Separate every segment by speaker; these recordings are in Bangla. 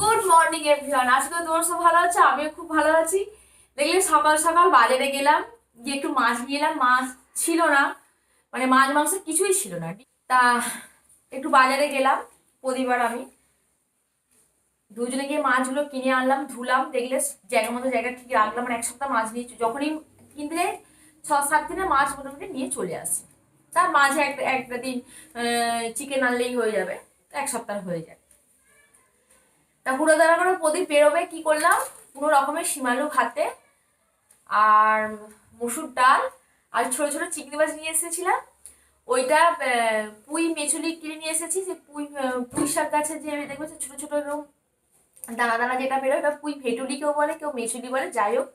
Speaker 1: গুড মর্নিং এভরিওয়ান আজকে তোমার সব ভালো আছে, আমিও খুব ভালো আছি। দেখলে সকাল সকাল বাজারে গেলাম, গিয়ে একটু মাছ নিয়ে এলাম। মাছ ছিল না মানে মাছ মাংস কিছুই ছিল না। তা একটু বাজারে গেলাম, প্রতিবার আমি। দুজনে গিয়ে মাছগুলো কিনে আনলাম, ধুলাম। দেখলে জায়গার মতো জায়গা ঠিক রাখলাম মানে এক সপ্তাহ মাছ নিয়ে যখনই কিনলে ছ সাত দিনে মাছ মোটামুটি নিয়ে চলে আসি। তার মাঝে একটা একটা দিন চিকেন আনলেই হয়ে যাবে। এক সপ্তাহ হয়ে যায়। তা হুড়ো দাঁড়া করে প্রদীপ বেরোবে, কি করলাম? কোনো রকমের সীমালু খাতে আর মুসুর ডাল আর ছোট ছোট চিংড়ি মাছ নিয়ে এসেছিলাম। ওইটা পুঁই মেচুলি কিনে নিয়ে এসেছি। যে পুঁই পুঁই শাক গাছের যে দেখবে ছোট ছোট এরকম দানা দানা যেটা বেরোয়, ওটা পুঁই ভেটুলি কেউ বলে, কেউ মেচুলি বলে, যাই হোক।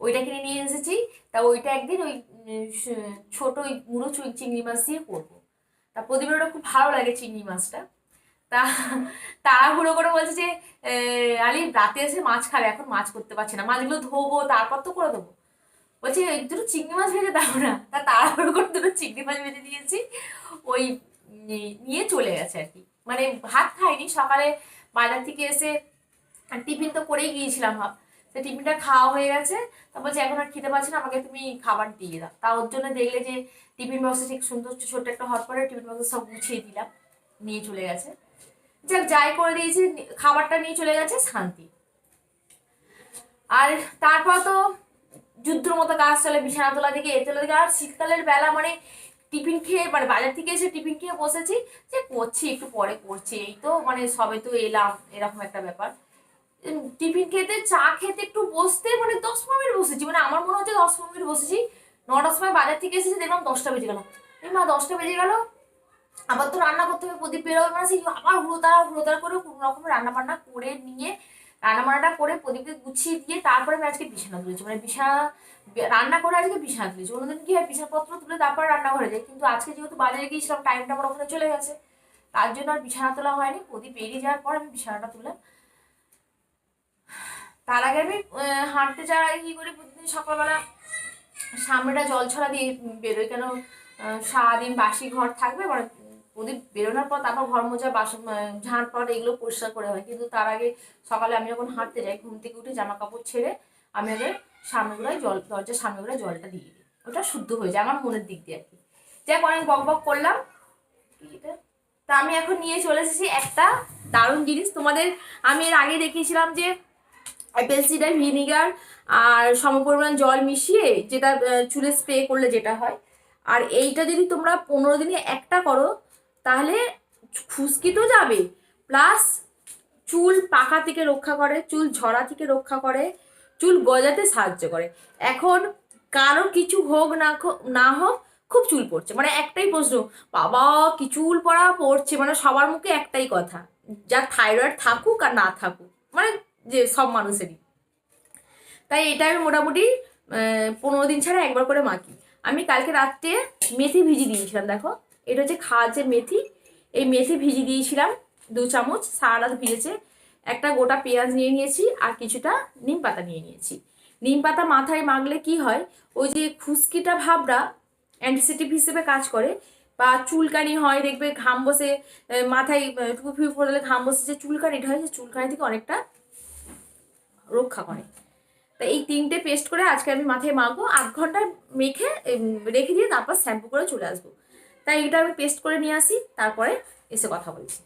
Speaker 1: ওইটা কিনে নিয়ে এসেছি। তা ওইটা একদিন ওই ছোট ওই মুড়ো চুই চিংড়ি মাছ দিয়ে করব। তা প্রদীপের ওটা খুব ভালো লাগে চিংড়ি মাছটা। তা তাড়াহুড়ো করে বলছে যে আলি রাতে এসে মাছ খাবে, এখন মাছ করতে পারছি না। মাছগুলো ধোবো, তারপর তো করে দেবো। বলছে দুটো চিংড়ি মাছ ভেজে দাও না। তা তাড়াহুড়ো করে দুটো চিংড়ি মাছ ভেজে দিয়েছি। ওই নিয়ে চলে গেছে আর কি। মানে ভাত খাইনি, সকালে বাজার থেকে এসে টিফিন তো করেই গিয়েছিলাম ভাব। টিফিনটা খাওয়া হয়ে গেছে, তা বলছে, এখন আর খেতে পারছি না, আমাকে তুমি খাবার দিয়ে দাও। তা ওর জন্য দেখলে যে টিফিন বক্সে ঠিক সুন্দর ছোট্ট একটা হট পরে টিফিন বক্সে সব গুছিয়ে দিলাম, নিয়ে চলে গেছে। যাক, যাই করে দিয়েছি খাবারটা নিয়ে চলে গেছে শান্তি। আর তারপর তো যুদ্ধর মতো কাজ চলে বিছানা তোলা থেকে এ তোলা থেকে। আর শীতকালের বেলা মানে টিফিন খেয়ে মানে বাজার থেকে এসে টিফিন খেয়ে বসেছি, যে করছি, একটু পরে করছি। এই তো মানে সবে তো এলাম, এরকম একটা ব্যাপার। টিফিন খেতে, চা খেতে একটু বসতে মানে দশ পনেরো মিনিট বসেছি। মানে আমার মনে হচ্ছে দশ পনেরো মিনিট বসেছি। নটার সময় বাজার থেকে এসেছি, দেখলাম দশটা বেজে গেল। এই মা, দশটা বেজে গেল। আবার তো রান্না করতে হবে, প্রদীপ বেরোবে মানে সেই আবার হুড়োতাড়া হুড়োতাড়া করে কোনো রকম রান্না বান্না করে নিয়ে রান্না বান্নাটা করে প্রদীপকে গুছিয়ে দিয়ে তারপরে আমি আজকে বিছানা তুলেছি। মানে বিছানা রান্না করে আজকে বিছানা তুলেছি। অন্যদিন কি হয়, বিছানাপত্র তুলে তারপরে রান্নাঘরে যাই। কিন্তু আজকে যেহেতু বাজারে গিয়েছিলাম, টাইমটা আমার ওখানে চলে গেছে। তার জন্য আর বিছানা তোলা হয়নি। প্রদীপ বেরিয়ে যাওয়ার পর আমি বিছানাটা তুললাম। তার আগে আমি হাঁটতে যাওয়ার আগে কি করি? প্রতিদিন সকালবেলা সামনেটা জল ছড়া দিয়ে বেরোই। কেন? সারাদিন বাসি ঘর থাকবে মানে প্রদীপ বেরোনোর পর তারপর ঘর মোজা বাসন ঝাঁট পাট এগুলো পরিষ্কার করে হয়। কিন্তু তার আগে সকালে আমি যখন হাঁটতে যাই, ঘুম থেকে উঠে জামা কাপড় ছেড়ে আমি আগে সামনেগুলোয় জল, দরজার সামনেগুলোয় জলটা দিয়ে দিই। ওটা শুদ্ধ হয়ে যায় আমার মনের দিক দিয়ে আর কি। যাক, অনেক বক বক করলাম। এটা? তা আমি এখন নিয়ে চলে এসেছি একটা দারুণ জিনিস। তোমাদের আমি এর আগে দেখিয়েছিলাম যে অ্যাপেল সিডার ভিনিগার আর সমপরিমাণ জল মিশিয়ে যেটা চুলে স্প্রে করলে যেটা হয়। আর এইটা যদি তোমরা পনেরো দিনে একটা করো, তাহলে খুশকি তো যাবে। প্লাস চুল পাকা থেকে রক্ষা করে, চুল ঝরা থেকে রক্ষা করে, চুল গজাতে সাহায্য করে। এখন কারও কিছু হোক না না হোক, খুব চুল পড়ছে। মানে একটাই প্রশ্ন, বাবা, কি চুল পড়া পড়ছে? মানে সবার মুখে একটাই কথা, যা থাইরয়েড থাকুক আর না থাকুক। মানে যে সব মানুষেরই। তাই এটা আমি মোটামুটি পনেরো দিন ছাড়া একবার করে মাখি। আমি কালকে রাত্রে মেথি ভিজি দিয়েছিলাম, দেখো। এটা হচ্ছে খাওয়ার যে মেথি, এই মেথি ভিজি দিয়েছিলাম দু চামচ, সারা রাত ভিজেছে। একটা গোটা পেঁয়াজ নিয়ে নিয়েছি আর কিছুটা নিম পাতা নিয়ে নিয়েছি। নিম পাতা মাথায় মাখলে কি হয়, ওই যে খুশকিটা ভাবরা অ্যান্টিসেপ্টিক হিসেবে কাজ করে, বা চুলকানি হয়, দেখবে ঘাম বসে মাথায় টুপি ফুপি পড়লে ঘাম বসে যে চুলকানিটা হয় সেই চুলকানি থেকে অনেকটা রক্ষা করে। তা এই তিনটে পেস্ট করে আজকে আমি মাথায় মাখবো আধ ঘণ্টা মেখে রেখে দিয়ে তারপর শ্যাম্পু করে চলে আসব। তাই এটা আমি পেস্ট করে নিয়ে আসি তারপরে এসে কথা বলছি।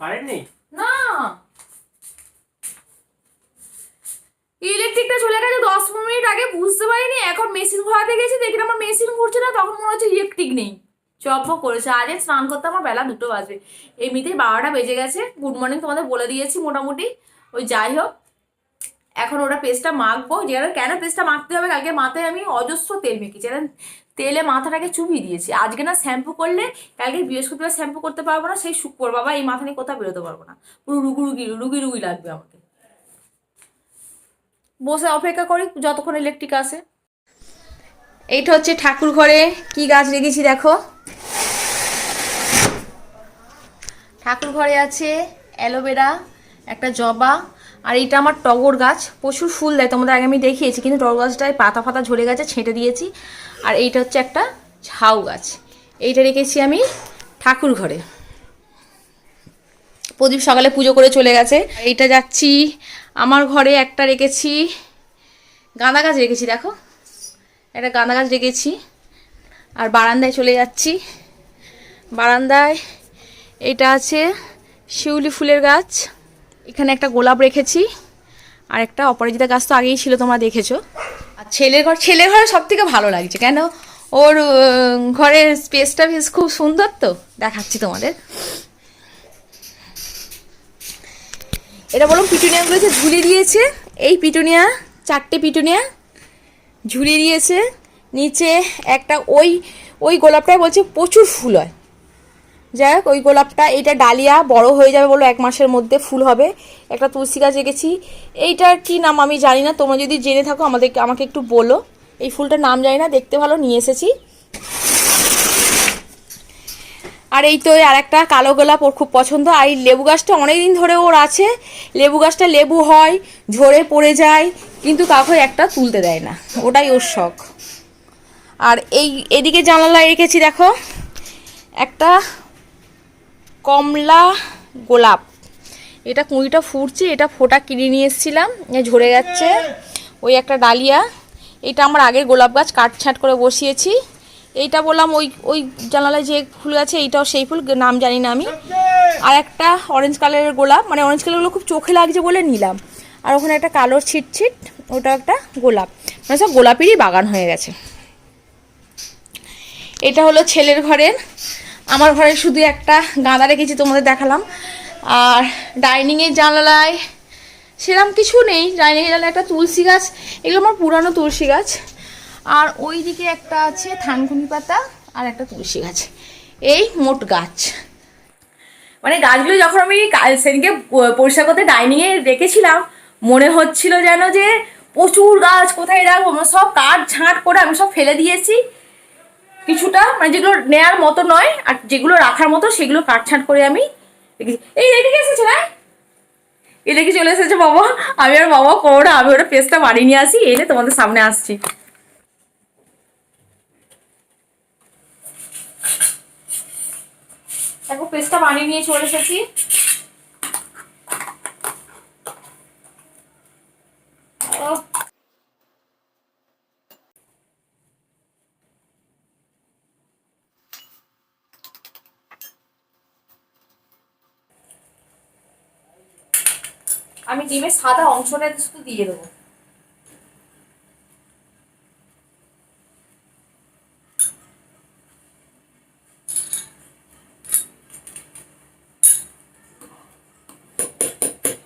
Speaker 2: কারেন্ট নেই?
Speaker 1: না। ইলেকট্রিকটা চলে গেছে, দশ মিনিট আগে বুঝতে পারিনি, এখন মেশিন ঘোরাতে গেছি, দেখি আমার মেশিন ঘুরছে না, তখন মনে হচ্ছে ইলেকট্রিক নেই। চপ করেছে, আজ স্নান করতে আমার বেলা দুটো বাজবে এমনিতেই বারোটা বেজে গেছে গুড মর্নিং তোমাদের বলে দিয়েছি মোটামুটি, ওই যাই হোক। এখন ওটা পেস্টটা মাখবো যেন কেন পেস্টটা মাখতে হবে, কালকে মাথায় আমি অজস্র তেল মেখেছি যেন তেলে মাথাটাকে চুবিয়ে দিয়েছি, আজকে না শ্যাম্পু করলে কালকে বৃহস্পতিবার শ্যাম্পু করতে পারব না, সেই শুক শুক্র বাবা এই মাথা নিয়ে কোথাও বেরোতে পারব না, পুরো রুগি রুগি রুগি রুগি লাগবে আমাকে। বসে অপেক্ষা করি, যতক্ষণ ইলেকট্রিক আসে। এইটা হচ্ছে ঠাকুর ঘরে কি গাছ রেখেছি দেখো। ঠাকুর ঘরে আছে অ্যালোভেরা, একটা জবা, আর এটা আমার টগর গাছ। প্রচুর ফুল দেয়, তোমাদের আগে আমি দেখিয়েছি, কিন্তু টগর গাছটায় পাতা ফাতা ঝরে গেছে, ছেঁটে দিয়েছি। আর এইটা হচ্ছে একটা ঝাউ গাছ। এইটা রেখেছি আমি ঠাকুর ঘরে। প্রদীপ সকালে পুজো করে চলে গেছে। এইটা যাচ্ছি, আমার ঘরে একটা রেখেছি। গাঁদা গাছ রেখেছি, দেখো। একটা গাঁদা গাছ রেখেছি। আর বারান্দায় চলে যাচ্ছি। বারান্দায় এটা আছে শিউলি ফুলের গাছ। এখানে একটা গোলাপ রেখেছি। আর একটা অপরাজিতা গাছ তো আগেই ছিল, তোমরা দেখেছ। আর ছেলের ঘর, ছেলের ঘরে সব থেকে ভালো লাগছে, কেন? ওর ঘরের স্পেসটা বেশ খুব সুন্দর তো। দেখাচ্ছি তোমাদের। এটা বলুন পিটুনিয়াগুলো যে ঝুলিয়ে দিয়েছে। এই পিটুনিয়া, চারটে পিটুনিয়া ঝুলিয়ে দিয়েছে। নিচে একটা ওই ওই গোলাপটায় বলছে প্রচুর ফুল হয়। যাই হোক, ওই গোলাপটা, এইটা ডালিয়া বড় হয়ে যাবে বলো এক মাসের মধ্যে ফুল হবে। একটা তুলসী গাছ এঁকেছি। এইটার কি নাম আমি জানি না। তোমরা যদি জেনে থাকো, আমাদেরকে, আমাকে একটু বলো। এই ফুলটার নাম জানি না, দেখতে ভালো, নিয়ে এসেছি। আর এই তো আর একটা কালো গোলাপ ওর খুব পছন্দ। আর এই লেবু গাছটা অনেকদিন ধরে ওর আছে। লেবু গাছটা লেবু হয়, ঝরে পড়ে যায়, কিন্তু কাউকে একটা তুলতে দেয় না। ওটাই ওর শখ। আর এই এদিকে জানালায় রেখেছি, দেখো, একটা কমলা গোলাপ। এটা কুঁড়িটা ফুটছে, এটা ফোটা কিনে নিয়ে এসেছিলাম ঝরে যাচ্ছে। ওই একটা ডালিয়া। এটা আমার আগের গোলাপ গাছ, কাটছাট করে বসিয়েছি। এইটা বললাম, ওই ওই জানালায় যে ফুল আছে, এইটাও সেই ফুল, নাম জানি না আমি। আর একটা অরেঞ্জ কালারের গোলাপ মানে অরেঞ্জ কালারগুলো খুব চোখে লাগছে বলে নিলাম। আর ওখানে একটা কালো ছিট ছিট ওটা একটা গোলাপ। মানে সব গোলাপেরই বাগান হয়ে গেছে। এটা হলো ছেলের ঘরের। আমার ঘরে শুধু একটা গাঁদা রেখেছি, তোমাদের দেখালাম। আর ডাইনিংয়ের জানালায় সেরকম কিছু নেই। ডাইনিংয়ের জানালায় একটা তুলসী গাছ, এগুলো আমার পুরানো তুলসী গাছ। আর ওই দিকে একটা আছে থানকুনি পাতা আর একটা তুলসী গাছ। এই মোট গাছ। মানে গাছগুলো যখন আমি সেদিনকে পরিষ্কার করতে ডাইনিংয়ে রেখেছিলাম মনে হচ্ছিল যেন যে প্রচুর গাছ, কোথায় রাখব মানে সব কাঠ ঝাঁট করে আমি সব ফেলে দিয়েছি। কিছুটা মানে যেগুলো নেয়ার মতো নয়, আর যেগুলো রাখার মতো সেগুলো কাটছাঁট করে আমি এই এদিকে এসেছে না? এদিকে চলে এসেছে বাবা। আমি আর বাবা করো না, আমি ওটা পেস্টটা বানিয়ে নিয়ে আসি এলে তোমাদের সামনে আসছি। দেখো পেস্টটা বানিয়ে নিয়ে চলে এসেছি। আমি ডিমের সাদা অংশটা শুধু দিয়ে দেবো।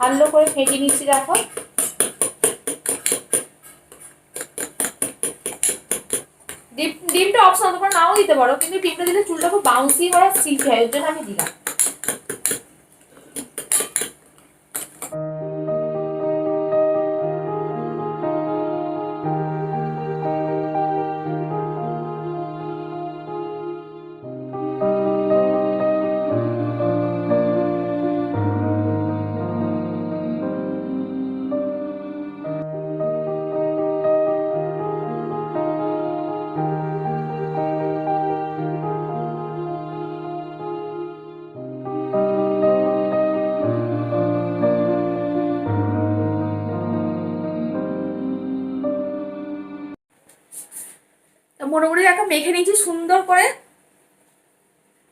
Speaker 1: ভালো করে ফেটে নিচ্ছি, দেখো। ডিম ডিমটা অপশন তোমরা নাও দিতে পারো, কিন্তু ডিমটা দিলে চুলটা খুব বাউন্সি আর সিল্কি হয় ওর জন্য আমি দিলাম। মোটামুটি একটা মেখে নিয়েছি, সুন্দর করে।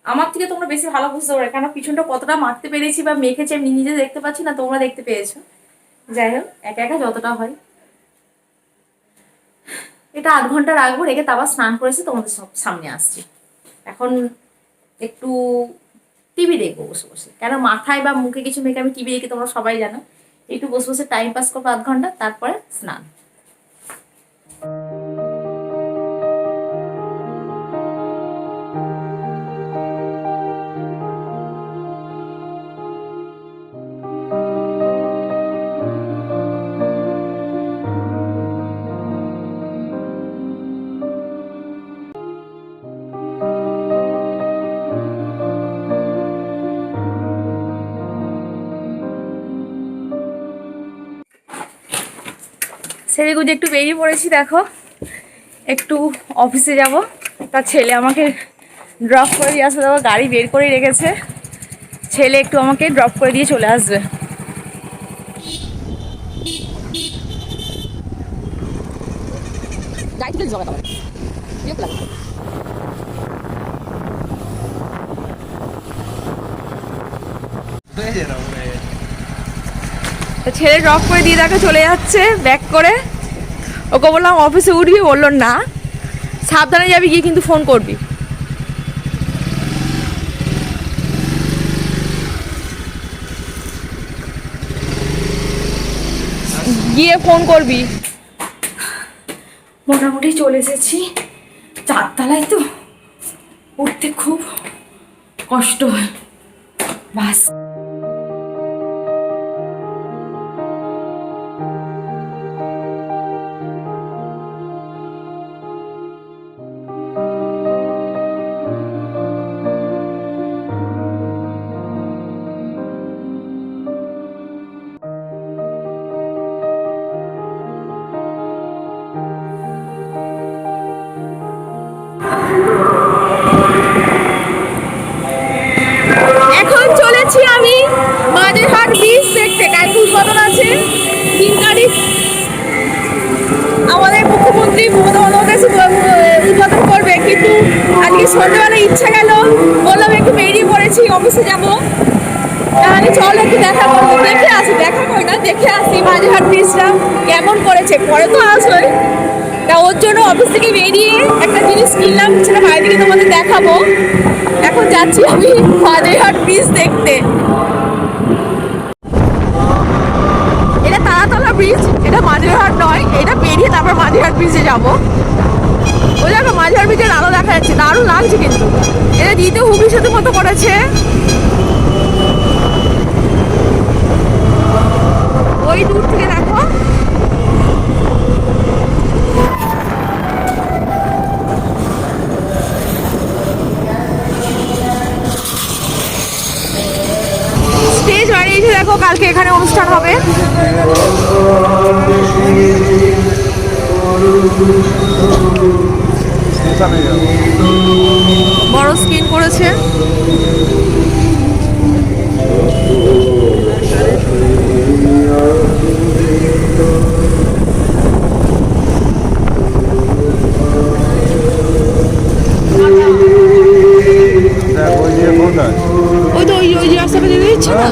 Speaker 1: আমার থেকে তোমরা বেশি ভালো বুঝতে পারো কেন পিছনটা কতটা মারতে পেরেছি বা মেখেছি আমি নিজে দেখতে পাচ্ছি না, তোমরা দেখতে পেয়েছ। যাই হোক, একা একা যতটা হয়। এটা আধ ঘণ্টা রাখব, রেখে তারপর স্নান করেছি তোমাদের সব সামনে আসছি। এখন একটু টিভি দেখব বসে বসে। কেন মাথায় বা মুখে কিছু মেখে আমি টিভি দেখি তোমরা সবাই জানো। একটু বসে বসে টাইম পাস করব আধ ঘণ্টা, তারপরে স্নান। সেরে গুজে একটু বেরিয়ে পড়েছি দেখো। একটু অফিসে যাব। তার ছেলে আমাকে ড্রপ করে দিয়ে আসবে দেখো গাড়ি বের করে রেখেছে। ছেলে একটু আমাকে ড্রপ করে দিয়ে চলে আসবে। গাড়ি লাগে। ছেলে ড্রপ করে দিয়ে তাকে চলে যাচ্ছে ব্যাক করে। ওকে বললাম অফিসে উঠবি? বলল, না। সাবধানে যাবি, গিয়ে কিন্তু ফোন করবি। গিয়ে ফোন করবি। মোটামুটি চলে এসেছি। চারতলায় তো উঠতে খুব কষ্ট হয়। বাস। সন্ধ্যেবেলা ইচ্ছা গেল। বললাম, একটু বেরিয়ে পড়েছি, অফিসে যাব। তাহলে চল একটু দেখা করব। দেখে আসি, দেখা করি না, দেখে আসি মাঝেরহাট ব্রিজটা কেমন করেছে। পরে তো আসবে। তা ওর জন্য অফিস থেকে বেরিয়ে একটা জিনিস কিনলাম, সেটা বাইরে তোমাদের দেখাবো। এখন যাচ্ছি আমি মাঝেরহাট ব্রিজ দেখতে। এটা তারাতলা ব্রিজ এটা মাঝেরহাট নয়, এটা পেরিয়ে তারপর মাঝেরহাট ব্রিজে যাব। ওই দেখো মাঝেরহাট ব্রিজের আলো দেখা যাচ্ছে, দারুণ লাগছে কিন্তু। এটা হুগলি সেতু মতো করেছে ওই দূর থেকে দেখো। স্টেজ বানিয়েছে দেখো, কালকে এখানে অনুষ্ঠান হবে। বড় স্ক্রিন করেছে। ওই তো ওই ওই রাস্তাটা দিচ্ছে না?